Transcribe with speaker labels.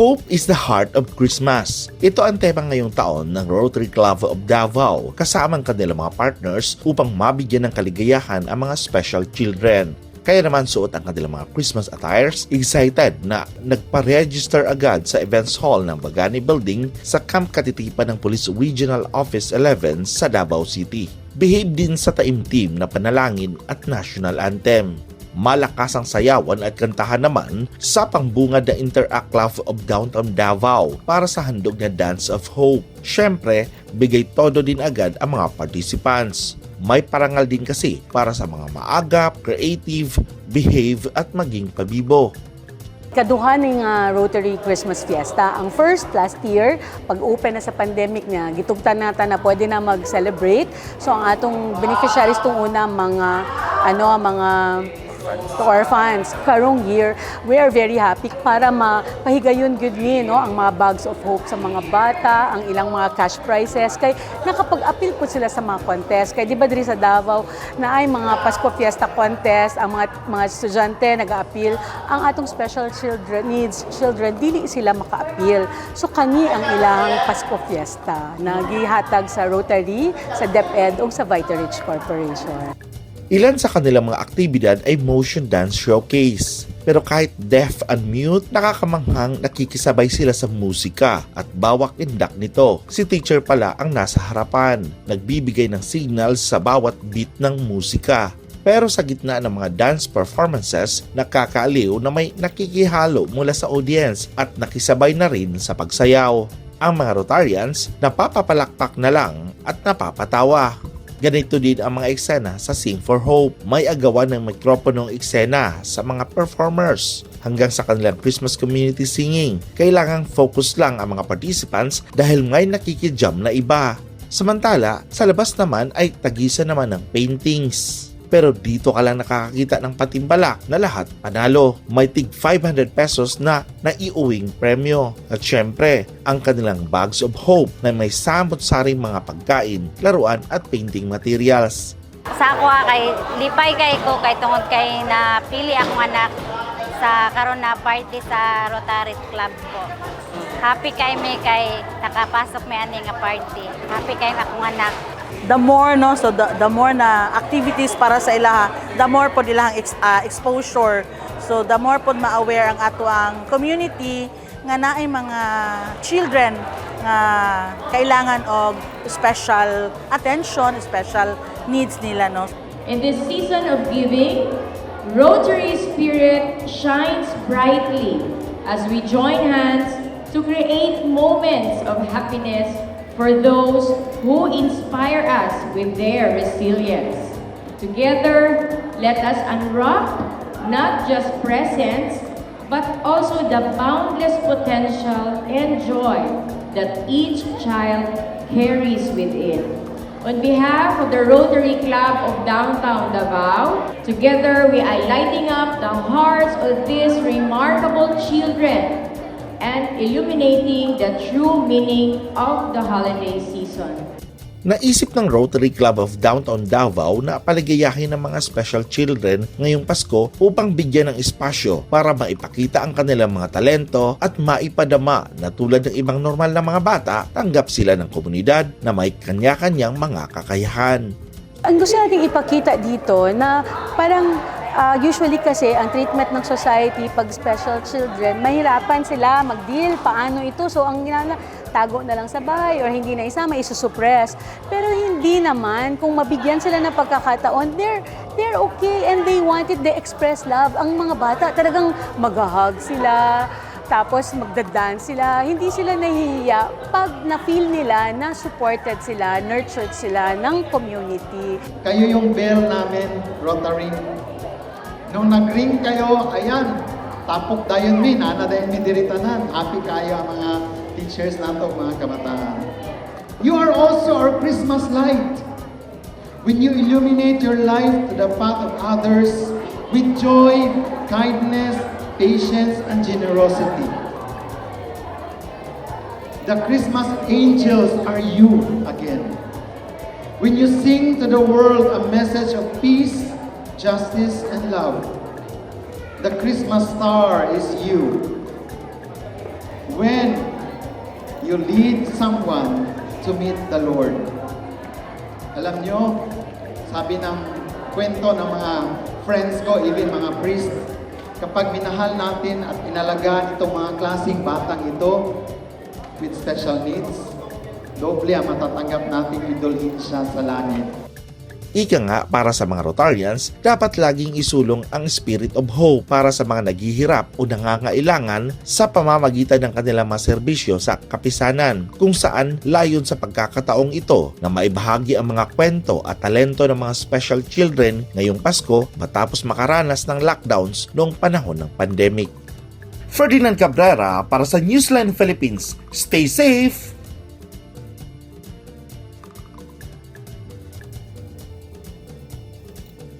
Speaker 1: Hope is the heart of Christmas. Ito ang tema ngayong taon ng Rotary Club of Davao kasama ang kanilang mga partners upang mabigyan ng kaligayahan ang mga special children. Kaya naman suot ang kanilang mga Christmas attires, excited na nagpa-register agad sa events hall ng Bagani Building sa Camp Katitipan ng Police Regional Office 11 sa Davao City. Behave din sa taimtim na panalangin at national anthem malakas ang sayawan at kantahan naman sa pangbungad na Interact Club of Downtown Davao para sa handog na Dance of Hope. Siyempre, bigay todo din agad ang mga participants. May parangal din kasi para sa mga maagap, creative, behave at maging pabibo.
Speaker 2: Kaduha ng ah, Rotary Christmas Fiesta. Ang first, last year, pag-open na sa pandemic niya, gitugtan nata na pwede na mag-celebrate. So ang atong beneficiaries tong una, mga, ano, mga to our fans. Karong year, we are very happy para mapahigayon good ni no ang mga bags of hope sa mga bata, ang ilang mga cash prizes kay nakapag-appeal po sila sa mga contest. Kay di ba diri sa Davao na ay mga Pasko Fiesta contest, ang mga mga estudyante nag-appeal, ang atong special children needs children dili sila maka-appeal. So kani ang ilang Pasko Fiesta na gihatag sa Rotary, sa DepEd ug sa Vitarich Corporation.
Speaker 1: Ilan sa kanilang mga aktibidad ay motion dance showcase. Pero kahit deaf and mute, nakakamanghang nakikisabay sila sa musika at bawak indak nito. Si teacher pala ang nasa harapan, nagbibigay ng signals sa bawat beat ng musika. Pero sa gitna ng mga dance performances, nakakaaliw na may nakikihalo mula sa audience at nakisabay na rin sa pagsayaw. Ang mga Rotarians napapapalakpak na lang at napapatawa. Ganito din ang mga eksena sa Sing for Hope. May agawan ng mikroponong eksena sa mga performers hanggang sa kanilang Christmas community singing. Kailangang focus lang ang mga participants dahil may nakikijam na iba. Samantala, sa labas naman ay tagisa naman ng paintings. Pero dito ka lang nakakakita ng patimbalak na lahat panalo. May tig 500 pesos na naiuwing premyo. At syempre, ang kanilang bags of hope na may samot-saring mga pagkain, laruan at painting materials.
Speaker 3: Sa ako ah, kay lipay kay ko kay tungod kay na pili akong anak sa karon na party sa Rotary Club ko. Happy kay me kay nakapasok may ani nga party. Happy kay akong anak.
Speaker 4: The more no so the, the more na activities para sa ilaha the more po nilang ex, ah, exposure. So the more po ma-aware ang ato ang community nga naay mga children nga kailangan og special attention special needs nila no.
Speaker 5: In this season of giving, Rotary Spirit shines brightly as we join hands to create moments of happiness for those who inspire us with their resilience. Together, let us unwrap not just presents, but also the boundless potential and joy that each child carries within. On behalf of the Rotary Club of Downtown Davao, together we are lighting up the hearts of these remarkable children and illuminating the true meaning of the holiday season.
Speaker 1: Naisip ng Rotary Club of Downtown Davao na paligayahin ng mga special children ngayong Pasko upang bigyan ng espasyo para maipakita ang kanilang mga talento at maipadama na tulad ng ibang normal na mga bata, tanggap sila ng komunidad na may kanya-kanyang mga kakayahan.
Speaker 2: Ang gusto nating ipakita dito na parang ah, usually kasi ang treatment ng society pag special children, mahirapan sila mag-deal paano ito. So ang ginana, tago na lang sa bahay or hindi na isama, isusuppress. Pero hindi naman, kung mabigyan sila ng pagkakataon, they're, they're okay and they wanted, they express love. Ang mga bata talagang mag-hug sila, tapos magda-dance sila, hindi sila nahihiya pag na-feel nila na supported sila, nurtured sila ng community.
Speaker 6: Kayo yung bell namin, Rotary. Nung nag-ring kayo, ayan, tapok dayon mi, nana dayon mi diritanan. Happy kayo ang mga teachers nato, mga kabataan. You are also our Christmas light. When you illuminate your life to the path of others with joy, kindness, patience, and generosity. The Christmas angels are you again. When you sing to the world a message of peace, justice, and love, the Christmas star is you. when you lead someone to meet the Lord. Alam nyo, sabi ng kwento ng mga friends ko, even mga priest, kapag minahal natin at inalagaan itong mga klaseng batang ito with special needs, doble ang matatanggap nating idolhin siya sa langit.
Speaker 1: Ika nga para sa mga Rotarians, dapat laging isulong ang spirit of hope para sa mga naghihirap o nangangailangan sa pamamagitan ng kanilang mga serbisyo sa kapisanan kung saan layon sa pagkakataong ito na maibahagi ang mga kwento at talento ng mga special children ngayong Pasko matapos makaranas ng lockdowns noong panahon ng pandemic. Ferdinand Cabrera para sa Newsline Philippines. Stay safe!